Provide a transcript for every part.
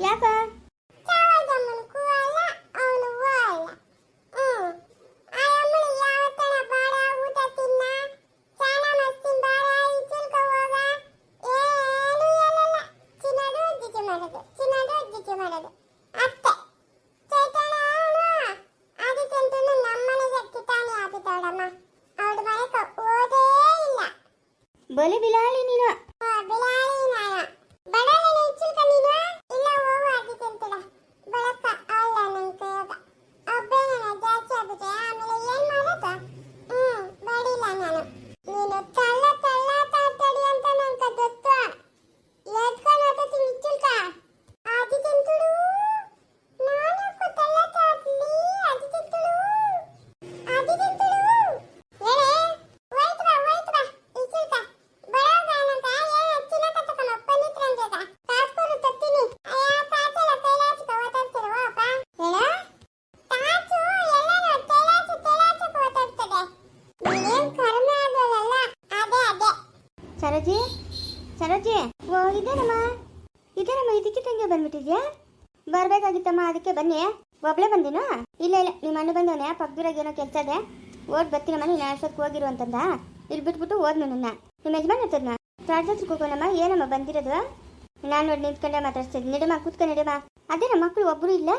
ಯಾಕ ಚಾವದಮ್ಮನ ಕೂವಲ್ಲ ಅವನು ಹೋಗಲ್ಲ ಹ್ಮ್ ಆ ಅಮ್ಮನ ಯಾವತ್ತನ ಬಾರ ಊಟ ತಿನ್ನ ಚಾನ ಮಸ್ತಿನ ಬಾರ ಇಚ್ಚಿಲ್ಕ ಹೋಗ ಏನು ಹೇಳಲ್ಲ ಚಿನ್ನದು ಜಿಜಿ ಮಾಡೋದು ಚಿನ್ನದು ಜಿಜಿ ಮಾಡೋದು ಅಷ್ಟೇ ಚೈತನ್ಯ ಅದಕ್ಕಂತೂ ನಮ್ಮನೆಗೆ ಕಿತಾಣಿ ಆಗಿದ್ದಾಳಮ್ಮ ಅವಳ ಮನೆಗೆ ಓದೇ ಇಲ್ಲ ಬಲಿ ಬಿಲಾಳಿ ನೀನು. ಸರೋಜಿ ಸರೋಜಿ ಓ, ಇದೇನಮ್ಮ? ಇದೇನಮ್ಮ, ಇದಕ್ಕೆ ತಂಗೆ ಬಂದ್ಬಿಟ್ಟಿದ್ಯಾ? ಬರ್ಬೇಕಾಗಿತ್ತಮ್ಮ, ಅದಕ್ಕೆ ಬನ್ನಿ. ಒಬ್ಳೆ ಬಂದಿನೋ? ಇಲ್ಲ ಇಲ್ಲ ನಿಮ್ಮ ಅಣ್ಣ ಬಂದವನೇ, ಪಕ್ಕದಿರಾಗ ಏನೋ ಕೆಲಸ ಇದೆ. ಓಡ್ ಬರ್ತೀನಮ್ಮ, ನೀನು ಅಷ್ಟೊತ್ತಿಗೆ ಹೋಗಿರು ಅಂತಂದ. ಇಲ್ಲಿ ಬಿಟ್ಬಿಟ್ಟು ಓದ್ನು ನನ್ನ. ನಿಮ್ಮ ಯಜಮಾನ್ ಇರ್ತದನ್ನ ಪ್ರಾರ್ಥನೆ ಹೋಗೋಣಮ್ಮ, ಏನಮ್ಮ ಬಂದಿರೋದು? ನಾನು ನೋಡಿ ನಿಂತ್ಕೊಂಡೆ ಮಾತಾಡ್ತಿದ್ದೆ ನಿಡಮ್ಮ ಕೂತ್ಕೊಂಡು ನಿಡಮ್ಮ ಅದೇ ನಮ್ಮ ಮಕ್ಕಳು ಒಬ್ಬರು ಇಲ್ಲ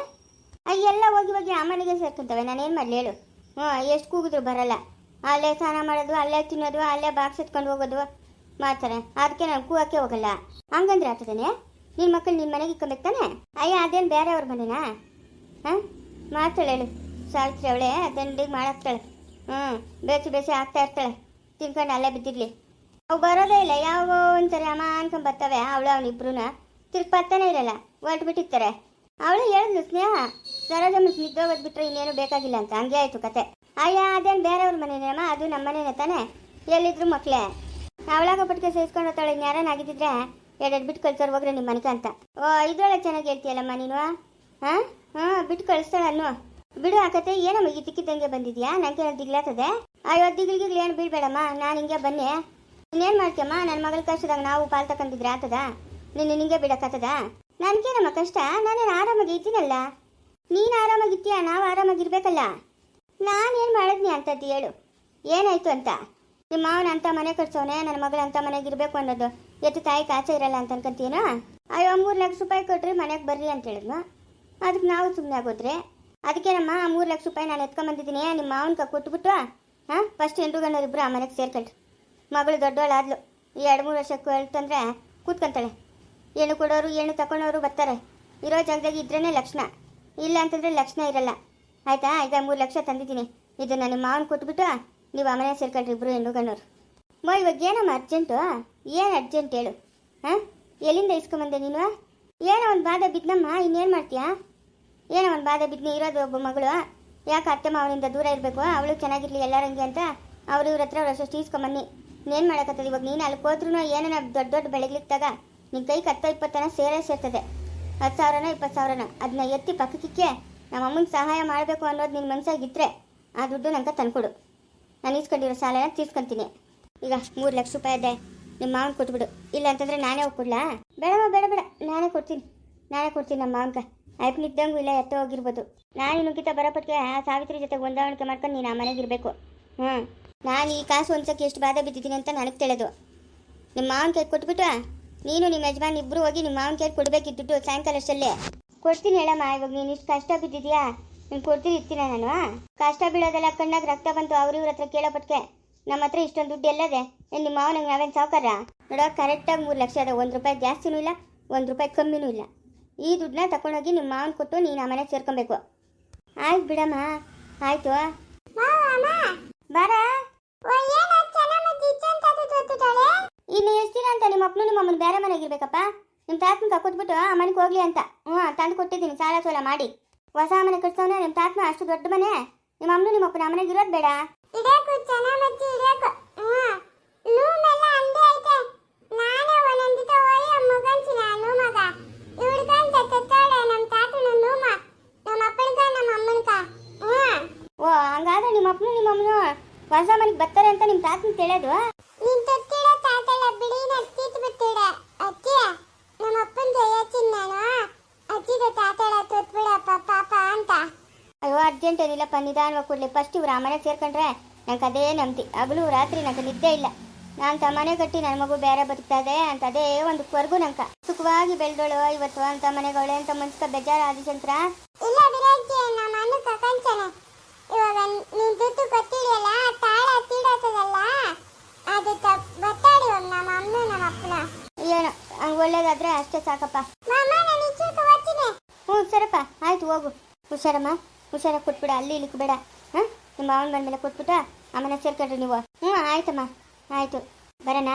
ಎಲ್ಲ ಹೋಗಿ ಹೋಗಿ ಆ ಮನೆಗೆ ಸೇರ್ಕೊಂತವೆ ನಾನೇನು ಮಾಡಲಿ ಹೇಳು. ಹ್ಞೂ ಎಷ್ಟು ಕೂಗಿದ್ರು ಬರಲ್ಲ. ಅಲ್ಲೇ ಸ್ನಾನ ಮಾಡೋದು, ಅಲ್ಲೇ ತಿನ್ನೋದು, ಅಲ್ಲೇ ಬಾಕ್ಸ್ ಎತ್ಕೊಂಡು ಹೋಗೋದು. ಮಾಡ್ತಾರೆ. ಅದಕ್ಕೆ ನಾನು ಕೂಗಕ್ಕೆ ಹೋಗಲ್ಲ. ಹಂಗಂದ್ರೆ ಆಗ್ತದೇನೆ? ನಿನ್ನ ಮಕ್ಕಳು ನಿಮ್ಮ ಮನೆಗೆ ಇಕ್ಕೊಬೇಕು ತಾನೆ? ಅಯ್ಯ, ಅದೇನು ಬೇರೆ ಅವ್ರ ಮನೆನಾ? ಹಾಂ? ಮಾಡ್ತಾಳೆ ಹೇಳು. ಸಾವಿತ್ರಿ ಅವಳೆ ದಂಡಿಗೆ ಮಾಡಾಕ್ತಾಳೆ. ಹ್ಞೂ ಬೇಸಿ ಬೇಸಿ ಆಗ್ತಾ ಇರ್ತಾಳೆ. ತಿನ್ಕೊಂಡು ಅಲ್ಲೇ ಬಿದ್ದಿರಲಿ. ಅವು ಬರೋದೇ ಇಲ್ಲ. ಯಾವ ಒಂದ್ಸರಿ ಅಮ್ಮ ಅನ್ಕೊಂಡು ಬರ್ತವೆ, ಅವಳು ಅವನಿಬ್ರು ತಿರ್ಗಿ ಪತ್ತಾನೆ ಇರಲ್ಲ. ಹೊರಟು ಬಿಟ್ಟಿರ್ತಾರೆ ಅವಳು ಹೇಳಿದ್ಲು, ಸ್ನೇಹ ಸರೋಜಮ್ಮ ನಿದ್ದೋಗೋದು ಬಿಟ್ರೆ ಇನ್ನೇನು ಬೇಕಾಗಿಲ್ಲ ಅಂತ. ಹಂಗೆ ಆಯಿತು ಕತೆ. ಅಯ್ಯ, ಅದೇನು ಬೇರೆಯವ್ರ ಮನೆನೇಮ್ಮ ಅದು ನಮ್ಮ ಮನೆನೇ ತಾನೆ? ಎಲ್ಲಿದ್ರು ಮಕ್ಳೇ. ಅವಳಾಗ ಪಟ್ಟಿಗೆ ಸೇರಿಸ್ಕೊಂಡು ಹೋಗ್ತಾಳೆ ಯಾರನ್ನ ಆಗಿದ್ದಿದ್ರೆ ಎರಡೆರಡು ಬಿಟ್ಟು ಕಳ್ಸೋರು ಹೋಗ್ರೆ ನಿಮ್ಮ ಮನೆಗೆ ಅಂತ. ಓ ಇದೊಳೆ ಚೆನ್ನಾಗಿ ಹೇಳ್ತೀಯಲ್ಲಮ್ಮ ನೀನು? ಹಾಂ? ಹಾಂ, ಬಿಟ್ಟು ಕಳಿಸ್ತಾಳೆ ಬಿಡು ಆ ಕತೆ, ಏನಮ್ಮ ಈ ತಿಕ್ಕಿದ್ದಂಗೆ ಬಂದಿದ್ಯಾ? ನನಗೆ ದಿಗ್ಲಾತದೆ ಅಯ್ಯೋ, ದಿಗ್ಲಿಗಿಗ್ಲಿ ಏನು ಬೀಳ್ಬೇಡಮ್ಮ, ನಾನು ಹಿಂಗೆ ಬನ್ನಿ. ಇನ್ನೇನು ಮಾಡ್ತೀಯಮ್ಮ? ನನ್ನ ಮಗಳ ಕಷ್ಟದಾಗ ನಾವು ಪಾಲ್ ತಗೊಂಡಿದ್ರೆ ಆತದ ನಿನ್ನ ನಿಂಗೆ ಬಿಡಕ್ಕಾತದ ನನಗೇನಮ್ಮ ಕಷ್ಟ? ನಾನೇನು ಆರಾಮಾಗಿ ಇದ್ದೀನಲ್ಲ? ನೀನು ಆರಾಮಾಗಿತ್ತೀಯ ನಾವು ಆರಾಮಾಗಿರ್ಬೇಕಲ್ಲ? ನಾನೇನು ಮಾಡಿದ್ನಿ ಅಂತದ್ದು ಹೇಳು. ಏನಾಯ್ತು ಅಂತ? ನಿಮ್ಮ ಮಾವನ ಅಂತ ಮನೆ ಕಟ್ಸೋನೆ, ನನ್ನ ಮಗಳು ಅಂತ ಮನೆಗೆ ಇರಬೇಕು ಅನ್ನೋದು. ಎತ್ತು ತಾಯಿ ಕಾಚೆ ಇರಲ್ಲ ಅಂತ ಅನ್ಕೊಂತೀನೋ ಅಯ್ಯೋ, ಮೂರು ಲಕ್ಷ ರೂಪಾಯಿ ಕೊಟ್ರಿ ಮನೆಗೆ ಬರ್ರಿ ಅಂತ ಹೇಳಿದ್ನು ಅದಕ್ಕೆ ನಾವು ಸುಮ್ಮನೆ ಆಗೋದ್ರೆ? ಆ ಮೂರು ಲಕ್ಷ ರೂಪಾಯಿ ನಾನು ಎತ್ಕೊಂಬಂದಿದ್ದೀನಿ ನಿಮ್ಮ ಮಾವನ ಕೊಟ್ಬಿಟ್ಟು, ಹಾಂ ಫಸ್ಟ್ ಗಂಡರು ಇಬ್ಬರು ಆ ಮನೆಗೆ ಸೇರ್ಕೊಳ್ರಿ ಮಗಳು ದೊಡ್ಡವಳಾದ್ಲು ಈ ಎರಡು ಮೂರು ವರ್ಷ ಹೇಳ್ತಂದ್ರೆ ಕೂತ್ಕೊಂತಾಳೆ. ಏನು ಕೊಡೋರು ಏನು ತಗೊಳ್ಳೋರು ಬರ್ತಾರೆ. ಇರೋ ಜಾಗದಾಗ ಇದ್ರೇ ಲಕ್ಷಣ. ಇಲ್ಲ ಅಂತಂದ್ರೆ ಲಕ್ಷಣ ಇರಲ್ಲ. ಆಯ್ತಾ? ಈಗ ಮೂರು ಲಕ್ಷ ತಂದಿದ್ದೀನಿ. ಇದನ್ನ ನಿಮ್ಮ ಮಾವನ ಕೊಟ್ಬಿಟ್ಟು ನೀವು ಆಮೇಲೆ ಸೇರ್ಕೊಂಡ್ರಿ ಇಬ್ಬರು ಹೆಣ್ಣು ಗಣ್ಣರು ಮೋ, ಇವಾಗ ಏನಮ್ಮ ಅರ್ಜೆಂಟು ಏನು ಅರ್ಜೆಂಟ್ ಹೇಳು, ಹಾಂ? ಎಲ್ಲಿಂದ ಇಸ್ಕೊಂಬಂದೆ ನೀನು? ಏನೋ ಒಂದು ಬಾಧೆ ಬಿದ್ದನಮ್ಮ ಇನ್ನೇನು ಮಾಡ್ತೀಯಾ? ಏನೋ ಒಂದು ಬಾಧೆ ಬಿದ್ನಿ, ಇರೋದು ಒಬ್ಬ ಮಗಳು. ಯಾಕೆ ಅತ್ತೆ ಮಾವನಿಂದ ದೂರ ಇರಬೇಕು? ಅವಳು ಚೆನ್ನಾಗಿರ್ಲಿ ಎಲ್ಲರಂಗೆ ಅಂತ ಅವ್ರು ಇವ್ರ ಹತ್ರ ಅವ್ರು ಅಷ್ಟು ಇಸ್ಕೊಂಬನ್ನಿ ಇನ್ನೇನು ಮಾಡೋಕತ್ತದ ಇವಾಗ? ನೀನು ಅಲ್ಲಿ ಹೋದ್ರೂ ಏನಾರ ದೊಡ್ಡ ದೊಡ್ಡ ಬೆಳಗ್ಲಿಕ್ಕಾಗ ನಿನ್ನ ಕೈಗೆ ಹತ್ತು ಇಪ್ಪತ್ತನ ಸೇರೇ ಸೇರ್ತದೆ. ಹತ್ತು ಸಾವಿರನ, ಇಪ್ಪತ್ತು ಸಾವಿರನ ಅದನ್ನ ಎತ್ತಿ ಪಕ್ಕಕ್ಕೆ ನಮ್ಮ ಅಮ್ಮನಿಗೆ ಸಹಾಯ ಮಾಡಬೇಕು ಅನ್ನೋದು ನಿನ್ನ ಮನಸ್ಸಾಗಿದ್ದರೆ ಆ ದುಡ್ಡು ನನಗೆ ತಂದ್ಕೊಡು. ನಾನು ಇಸ್ಕೊಂಡಿರೋ ಸಾಲನ ತೀರ್ಸ್ಕೊಂತೀನಿ. ಈಗ ಮೂರು ಲಕ್ಷ ರೂಪಾಯಿ ಇದೆ. ನಿಮ್ಮ ಮಾವನ ಕೊಟ್ಬಿಡು. ಇಲ್ಲ ಅಂತಂದ್ರೆ ನಾನೇ ಹೋಗ್ಕೊಡ್ಲಾ ಬೇಡಮ್ಮ, ಬೇಡ ಬೇಡ. ನಾನೇ ಕೊಡ್ತೀನಿ. ನಾನೇ ಕೊಡ್ತೀನಿ ನಮ್ಮ ಮಾವನ್ಕ ಆಯ್ತು ನಿದ್ದಂಗೂ ಇಲ್ಲ, ಎತ್ತ ಹೋಗಿರ್ಬೋದು. ನಾನು ನುಗ್ಗಿತ ಬರೋಪಟ್ಟಿಗೆ ಆ ಸಾವಿತ್ರಿ ಜೊತೆ ಹೊಂದಾವಣಿಕೆ ಮಾಡ್ಕೊಂಡು ನೀನು ಆ ಮನೆಗೆ ಇರಬೇಕು. ಹ್ಞೂ ನಾನು ಈ ಕಾಸು ಒಂದ್ಸಕ್ಕೆ ಎಷ್ಟು ಬಾಧೆ ಬಿದ್ದಿದ್ದೀನಿ ಅಂತ ನನಗೆ ತಿಳಿದು. ನಿಮ್ಮ ಮಾವನ ಕೈ ಕೊಟ್ಬಿಟ್ಟು ನೀನು ನಿಮ್ಮ ಯಜಮಾನ್ ಇಬ್ಬರು ಹೋಗಿ ನಿಮ್ಮ ಮಾವನ ಕೈ ಕೊಡಬೇಕಿದ್ದು ಸಾಯಂಕಾಲ ಅಷ್ಟಲ್ಲೇ. ಕೊಡ್ತೀನಿ ಹೇಳಮ್ಮ, ಇವಾಗ ನೀನು ಇಷ್ಟು ಕಷ್ಟ ಬಿದ್ದಿದ್ಯಾ? ನೀನು ಕೊಡ್ತೀನಿ ಇರ್ತೀನ ನಾನು ಕಷ್ಟ ಬೀಳೋದೆಲ್ಲ ಕಣ್ಣಾಗ ರಕ್ತ ಬಂತು ಅವ್ರ ಇವ್ರ ಹತ್ರ ಕೇಳೋಪಟ್ಕೆ ನಮ್ಮ ಹತ್ರ ಇಷ್ಟೊಂದು ದುಡ್ಡು ಎಲ್ಲದೆ? ನಿಮ್ಮ ಮಾವನಿಗೆ ನಾವೇನು ಸಾವುಕಾರ? ನೋಡೋ ಕರೆಕ್ಟಾಗಿ ಮೂರು ಲಕ್ಷ ಅದ. ಒಂದು ರೂಪಾಯಿ ಜಾಸ್ತಿನೂ ಇಲ್ಲ ಒಂದು ರೂಪಾಯಿ ಕಮ್ಮಿನೂ ಇಲ್ಲ. ಈ ದುಡ್ಡನ್ನ ತಗೊಂಡೋಗಿ ನಿಮ್ಮ ಮಾವನ ಕೊಟ್ಟು ನೀನು ಆ ಮನೆಗೆ ಸೇರ್ಕೊಬೇಕು. ಆಯ್ತು ಬಿಡಮ್ಮ. ಆಯಿತು. ಬಾರ. ಇನ್ನು ಎಷ್ಟು ದಿನ ಅಂತ ನಿಮ್ಮ ಅಪ್ಪನು ನಿಮ್ಮ ಅಮ್ಮನ ಬೇರೆ ಮನೆಗೆ ಇರ್ಬೇಕಪ್ಪ? ನಿಮ್ಮ ತಾತನ ಕಕ್ಕೊಟ್ಬಿಟ್ಟು ಆ ಮನೆಗೆ ಹೋಗ್ಲಿ ಅಂತ. ಹ್ಞೂ ತಂದು ಕೊಟ್ಟಿದ್ದೀನಿ. ಸಾಲ ಸೋಲ ಮಾಡಿ. ಹೊಸ ಮನೆ ಕಟ್ಸವನೆ ನಿಮ್ಮ ತಾತನ ಅಷ್ಟು ದೊಡ್ಡ ಮನೆ? ನಿಮ್ಮ ಅಮ್ಮನು ನಿಮ್ಮ ಅಪ್ಪನ ಮನೆಗೆ ಇರೋದು ಬೇಡ. ಇಡಕು ಚೆನ್ನಾಗಿ ಇಡಕು. ಹ್ಮ್. ನೂಮೆಲ್ಲ ಅಂದೆ ಐತೆ. ನಾನೇ ಒಂದೊಂದಿತ ಹೋಗಿ ಮಗನ್ಸಿನ ನೂ ಮಗ. ಇವ್ರಿಗಂತ ತತ್ತಾಳೆ ನಮ್ಮ ತಾತನ ಲೂಮ ನಮ್ಮ ಅಪ್ಪನಿಗ ನಮ್ಮ ಅಮ್ಮನಿಗ. ಓ ಹಂಗಾದ್ರೆ ನಿಮ್ಮ ಅಪ್ಪನು ನಿಮ್ಮ ಅಮ್ಮನು ಹೊಸ ಮನೆಗೆ ಬರ್ತಾರೆ ಅಂತ ನಿಮ್ಮ ತಾತನ ತಿಳಿಯೋದು ನೀನ್ ತೊತ್ತಿಡ ತಾತಲ್ಲ ಬಿಡಿ ನಾ ತೀತ್ ಬಿಟ್ಟಿಡ ಅಜ್ಜಿ ನಮ್ಮ ಅಪ್ಪನ ಜಯ ನಾನು. ಅಜ್ಜಿದ ತಾತಾಳ ತೊತ್ಬಿಡಪ್ಪ ಪಾಪ ಅಂತ. ಅಯ್ಯೋ ಅರ್ಜೆಂಟ್ ಏನಿಲ್ಲಪ್ಪ ನಿಧಾನವಾಗಿ ಕೊಡ್ಲಿ. ಫಸ್ಟ್ ಇವ್ರು ಆ ಮನೆ ಸೇರ್ಕೊಂಡ್ರೆ ನಂಗೆ ಅದೇ ನಂಬ್ತಿ. ಹಗಲು ರಾತ್ರಿ ನಂಗೆ ನಿದ್ದೆ ಇಲ್ಲ. ನಾನು ತ ಮನೆ ಕಟ್ಟಿ ನನ್ನ ಮಗು ಬೇರೆ ಬದುಕ್ತದೆ ಅಂತ ಅದೇ ಒಂದು ಪರ್ಗು ನಂಕ. ಸುಖವಾಗಿ ಬೆಳೆದೋಳು ಇವತ್ತು ಅಂತ ಮನೆಗಳೆ ಅಂತ ಮನ್ಸ್ಕ ಬೇಜಾರು ಚಂದ್ರ ಇಲ್ಲ ಬಿರಾಜಿ ನಮ್ಮ ಅಣ್ಣ ಕಕಂಚನೆ ಇವಾಗ ನೀನ್ ದುಡ್ಡು ಕೊಟ್ಟಿಡಿಯಲ್ಲ ತಾಳ ತೀಡತ್ತದಲ್ಲ ಅದು ಬತ್ತಾಡಿ ನಮ್ಮ ಅಮ್ಮ ನಮ್ಮ ಅಪ್ಪನ. ಏನೋ ಹಂಗೆ ಒಳ್ಳೇದಾದ್ರೆ ಅಷ್ಟೇ ಸಾಕಪ್ಪ. ಹ್ಞೂ ಸರಪ್ಪ ಆಯ್ತು ಹೋಗು. ಹುಷಾರಮ್ಮ, ಹುಷಾರ ಕೊಟ್ಬಿಡ, ಅಲ್ಲಿ ಇಲ್ಲಿಕ್ ಬೇಡ. ಹಾಂ ನಿಮ್ಮ ಮಾವನ ಬಂದ ಮೇಲೆ ಕೊಟ್ಬಿಟ್ಟು ಆಮೇಲೆ ಸೇರ್ಕೊಂಡ್ರಿ ನೀವು. ಹ್ಞೂ ಆಯ್ತಮ್ಮ, ಆಯ್ತು. ಬರೋಣ,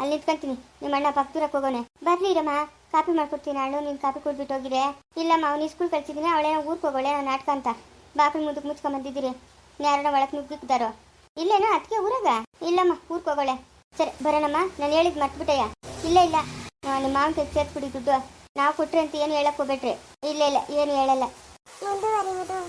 ಅಲ್ಲಿ ನಿಂತ್ಕೊಂತೀನಿ. ನಿಮ್ಮ ಅಣ್ಣ ಪಕ್ಕದೂರಕ್ಕೆ ಹೋಗೋಣ ಬರ್ಲಿ ಇರಮ್ಮ, ಕಾಪಿ ಮಾಡ್ಕೊಡ್ತೀನಿ ಅಣ್ಣು ನೀನು ಕಾಪಿ ಕೊಟ್ಬಿಟ್ಟು ಹೋಗಿದ್ರೆ. ಇಲ್ಲಮ್ಮ, ಅವ್ನು ಸ್ಕೂಲ್ ಕಳ್ಸಿದ್ದೀನಿ ಅವಳೇನೋ ಊರ್ಗೆ ಹೋಗೋಳೆ ನಾವು ನಾಟಕ ಅಂತ. ಬಾಕಿ ಮುಂದಕ್ಕೆ ಮುಚ್ಕೊಂಡ್ ಬಂದಿದ್ದೀರಿ. ಯಾರನ್ನ ಒಳಗೆ ನುಗ್ಗಿದ್ದಾರೋ ಇಲ್ಲೇನೋ ಅದಕ್ಕೆ ಊರಾಗ? ಇಲ್ಲಮ್ಮ, ಊರ್ಗೆ ಹೋಗೋಳೆ. ಸರಿ, ಬರೋಣಮ್ಮ, ನಾನು ಹೇಳಿದ್ ಮರ್ತ್ಬಿಟ್ಟಯ್ಯ. ಇಲ್ಲ ಇಲ್ಲ. ನಿಮ್ಮ ಮಾವನ ಕೈ ಸೇರ್ಸ್ಬಿಡಿ ದುಡ್ಡು. ನಾವು ಕೊಟ್ರಿ ಅಂತ ಏನು ಹೇಳಕ್ ಹೋಗ್ಬೇಡ್ರಿ? ಇಲ್ಲ ಇಲ್ಲ ಏನು ಹೇಳಲ್ಲ. ಮುಂದುವರಿವ